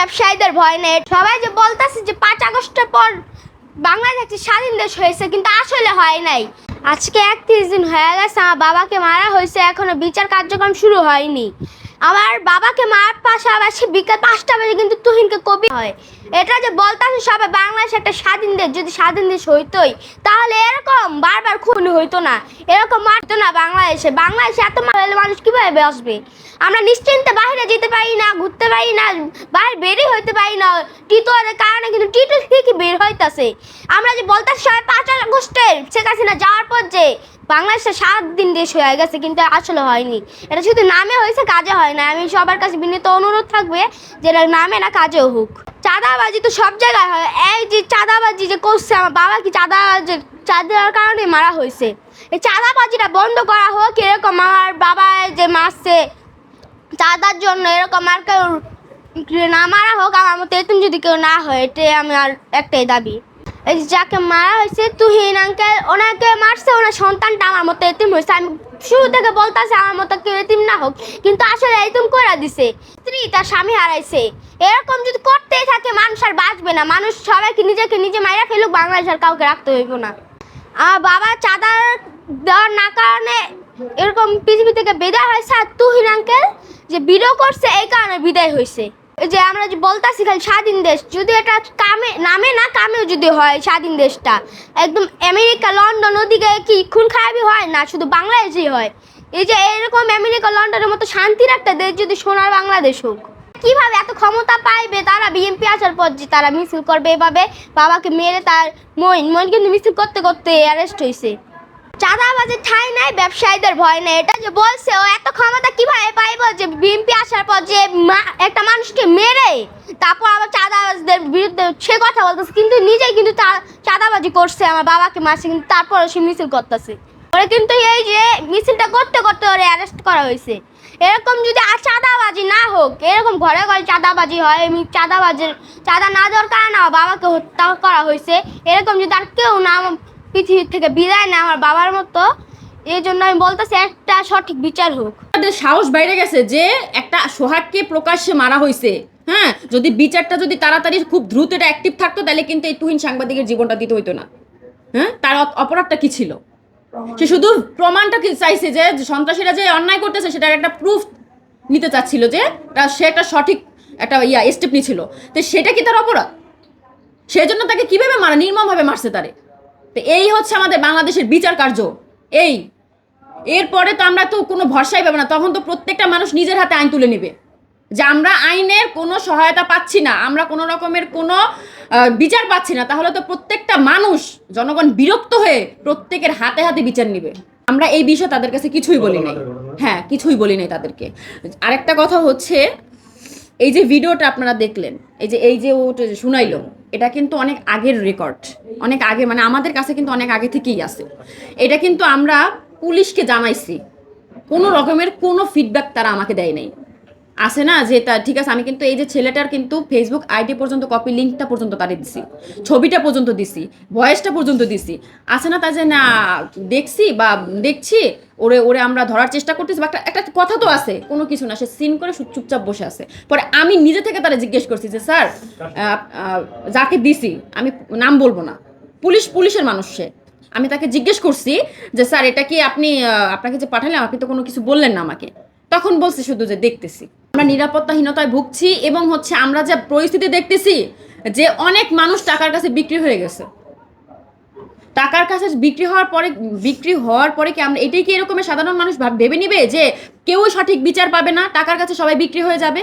ব্যবসায়ীদের ভয় নেই। সবাই যে বলতেছে যে পাঁচ আগস্টের পর বাংলাদেশ একটি স্বাধীন দেশ হয়েছে, কিন্তু আসলে হয় নাই। আজকে একত্রিশ দিন হয়ে গেছে, আমার বাবাকে মারা হয়েছে, এখনও বিচার কার্যক্রম শুরু হয়নি। আমার বাবাকে মার পাশাপাশি বিকাল পাঁচটা বাজে কিন্তু তুহিনকে কবি হয়। এটা যে বলতাম সবাই বাংলাদেশ একটা স্বাধীন দেশ, যদি স্বাধীন দেশ হইতোই, তাহলে এরকম বারবার খুন হইতো না। এরকম মারতো না বাংলাদেশে। বাংলাদেশে এত মারলে মানুষ কীভাবে বসবে আমরা নিশ্চিন্তে বাইরে যেতে পারি না, ঘুরতে পারি না, বাইরে বেরিয়ে হইতে পারি না। টিটোর কারণে কিন্তু টিটো ঠিকই বের হইতাছে। আমরা যে বলতাছি সবাই পাঁচ আগস্টের শেখ হাসিনা যাওয়ার পর যে বাংলাদেশে সাত দিন দেশ হয়ে গেছে, কিন্তু আসলে হয়নি। এটা শুধু নামে হয়েছে, কাজে হয় না আমি সবার কাছে বিনীত অনুরোধ থাকবে যে নামে না, কাজেও হোক। চাঁদাবাজি তো সব জায়গায় হয়। এই যে চাঁদাবাজি যে করছে, আমার বাবা কি চাঁদাবাজি, চাঁদার কারণে মারা হয়েছে? এই চাঁদাবাজিটা বন্ধ করা হোক, এরকম আমার বাবা যে মারছে, চাঁদার জন্য এরকম আর কেউ না মারা হোক, আমার মতো এরকম যদি কেউ না হয়, এটাই আর একটাই দাবি। এই যাকে মারা হয়েছে, তুহিন আঙ্কেল, ওনাকে মারছে, ওনার সন্তানটা আমার মতো এতিম হয়েছে। আমি শুরু থেকে বলতেছে, আমার মতো কেউ এতিম না হোক, কিন্তু আসলে এতিম করে দিছে। স্ত্রী তার স্বামী হারাইছে। এরকম যদি করতেই থাকে, মানুষ আর বাঁচবে না। মানুষ সবাইকে নিজেকে নিজে মাইরা ফেলুক, বাংলাদেশ আর কাউকে রাখতে হইব না। আমার বাবা চাঁদার দেওয়ার না কারণে এরকম পৃথিবী থেকে বিদায় হয়েছে। আর তুহিন আঙ্কেল যে বিরো করছে, এই কারণে বিদায় হয়েছে। যে আমরা যে বলতাছি খালি স্বাধীন দেশ, যদি এটা কামে, নামে না, কামেও যদি হয় স্বাধীন দেশটা, একদম আমেরিকা, লন্ডন, ওদিকে কি খুন খারাপই হয় না? শুধু বাংলাদেশেই হয়। এই যে এরকম আমেরিকা, লন্ডনের মতো শান্তির একটা দেশ যদি সোনার বাংলাদেশ হোক, কীভাবে এত ক্ষমতা পাইবে? তারা বিএনপি আসার পর যে তারা মিছিল করবে এভাবে, বাবাকে মেরে তার মইন মইন কিন্তু মিছিল করতে করতে অ্যারেস্ট হয়েছে চাঁদাবাজি ঠাই নাই, ব্যবসায়ীদের ভয় নেই। এটা যে বলছে, ও এত ক্ষমতা কীভাবে পাইব? যে বিএনপি আসার পর যে একটা মানুষকে মেরে, তারপর আবার চাঁদাবাজদের বিরুদ্ধে সে কথা বলতেছে। কিন্তু নিজেই কিন্তু চাঁদাবাজি করছে আমার বাবাকে মারছে কিন্তু তারপর সে মিছিল করতেছে। ওরে কিন্তু এই যে মিছিলটা করতে করতে ওরে অ্যারেস্ট করা হয়েছে। এরকম যদি আর চাঁদাবাজি না হোক, এরকম ঘরে ঘরে চাঁদাবাজি হয়, এমনি চাঁদাবাজির, চাঁদা না কারণে আমার বাবাকে হত্যা করা হয়েছে। এরকম যদি আর কেউ না পৃথিবীর থেকে বিদায় না আমার বাবার মতো। এই জন্য আমি বলতেছি একটা সঠিক বিচার হোক। তাদের সাহস বাইরে গেছে যে একটা সোহাগকে প্রকাশ্যে মারা হয়েছে হ্যাঁ যদি বিচারটা যদি তাড়াতাড়ি খুব দ্রুত এটা অ্যাক্টিভ থাকতো তাহলে কিন্তু এই তুহিন সাংবাদিকের জীবনটা দিতে হইতো না। হ্যাঁ তার অপরাধটা কি ছিল? সে শুধু প্রমাণটা কি চাইছে যে সন্ত্রাসীরা যে অন্যায় করতেছে সেটার একটা প্রুফ নিতে চাচ্ছিল যে সে একটা সঠিক একটা ইয়া স্টেপ নিছিল। তো সেটা কি তার অপরাধ? সেজন্য তাকে কীভাবে মারা নির্মমভাবে মারছে তারে? তো এই হচ্ছে আমাদের বাংলাদেশের বিচার কার্য। এই এরপরে তো আমরা তো কোনো ভরসাই পাবো না তখন তো প্রত্যেকটা মানুষ নিজের হাতে আইন তুলে নেবে। যে আমরা আইনের কোনো সহায়তা পাচ্ছি না আমরা কোনো রকমের কোনো বিচার পাচ্ছি না তাহলে তো প্রত্যেকটা মানুষ জনগণ বিরক্ত হয়ে প্রত্যেকের হাতে হাতে বিচার নিবে। আমরা এই বিষয়ে তাদের কাছে কিছুই বলি নাই। হ্যাঁ কিছুই বলি নাই তাদেরকে। আরেকটা কথা হচ্ছে এই যে ভিডিওটা আপনারা দেখলেন এই যে এই যে ওটা যে শুনাইলো এটা কিন্তু অনেক আগের রেকর্ড অনেক আগে মানে আমাদের কাছে কিন্তু অনেক আগে থেকেই আছে। এটা কিন্তু আমরা পুলিশকে জানাইছি। কোনো রকমের কোনো ফিডব্যাক তারা আমাকে দেয় নাই। আছে না যে তা ঠিক আছে, আমি কিন্তু এই যে ছেলেটার কিন্তু ফেসবুক আইডি পর্যন্ত কপি লিঙ্কটা পর্যন্ত তারে দিছি, ছবিটা পর্যন্ত দিছি ভয়েসটা পর্যন্ত দিছি। আছে না তা যে না, দেখছি বা দেখছি, ওরে ওরে আমরা ধরার চেষ্টা করতেছি বা একটা একটা কথা তো আছে, কোনো কিছু না, সে সিন করে চুপচাপ বসে আছে। পরে আমি নিজে থেকে তারা জিজ্ঞেস করছি যে, স্যার যাকে দিছি, আমি নাম বলব না, পুলিশ পুলিশের মানুষ সে। আমি তাকে জিজ্ঞেস করছি যে, স্যার, এটা কি আপনি আপনাকে যে পাঠালাম, আপনি তো কোনো কিছু বললেন না আমাকে? তখন বলছি শুধু যে, দেখতেছি। আমরা নিরাপত্তাহীনতায় ভুগছি এবং হচ্ছে আমরা যা পরিস্থিতি দেখতেছি যে অনেক মানুষ টাকার কাছে বিক্রি হয়ে গেছে। টাকার কাছে বিক্রি হওয়ার পরে, বিক্রি হওয়ার পরে কি আমরা, এটাই কি এরকমের সাধারণ মানুষ ভেবে নিবে যে কেউ সঠিক বিচার পাবে না? টাকার কাছে সবাই বিক্রি হয়ে যাবে?